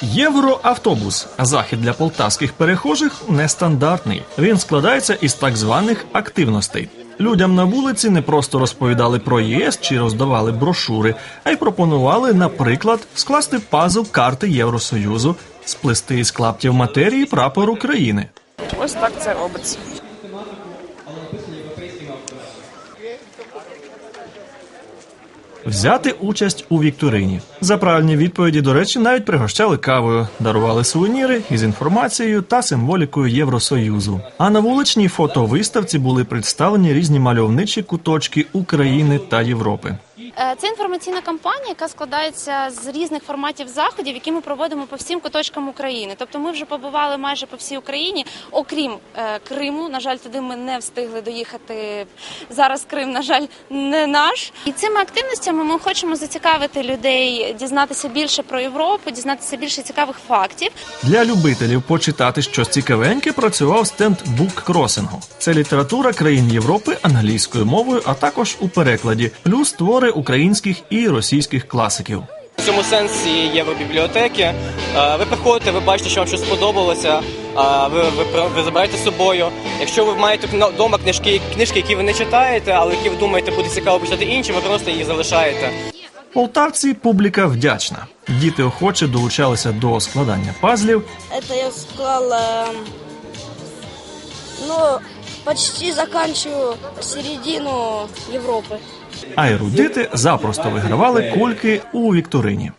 Євроавтобус захід для полтавських перехожих нестандартний. Він складається із так званих активностей. Людям на вулиці не просто розповідали про ЄС чи роздавали брошури, а й пропонували, наприклад, скласти пазл карти Євросоюзу, сплести із клаптів матерії прапор України. Ось так це робиться. Взяти участь у вікторині. За правильні відповіді, до речі, навіть пригощали кавою, дарували сувеніри із інформацією та символікою Євросоюзу. А на вуличній фотовиставці були представлені різні мальовничі куточки України та Європи. Е, Це інформаційна кампанія, яка складається з різних форматів заходів, які ми проводимо по всім куточкам України. Тобто, ми вже побували майже по всій Україні, окрім е, Криму. На жаль, туди ми не встигли доїхати. Зараз Крим, на жаль, не наш. І цими активностями ми хочемо зацікавити людей, дізнатися більше про Європу, дізнатися більше цікавих фактів. Для любителів почитати щось цікавеньке працював стенд буккросингу. Це література країн Європи англійською мовою, а також у перекладі, плюс твори українських і російських класиків. В цьому сенсі євробібліотеки. Е, Ви приходите, ви бачите, що вам щось сподобалося. е, Ви, ви, про- ви забираєте з собою. Якщо ви маєте вдома книжки, книжки, які ви не читаєте, але які ви думаєте буде цікаво почитати іншим, ви просто їх залишаєте. Полтавці публіка вдячна. Діти охоче долучалися до складання пазлів, Это я склал, эм, ну, почти заканчиваю середину Европы. а ерудити запросто вигравали кульки у вікторині.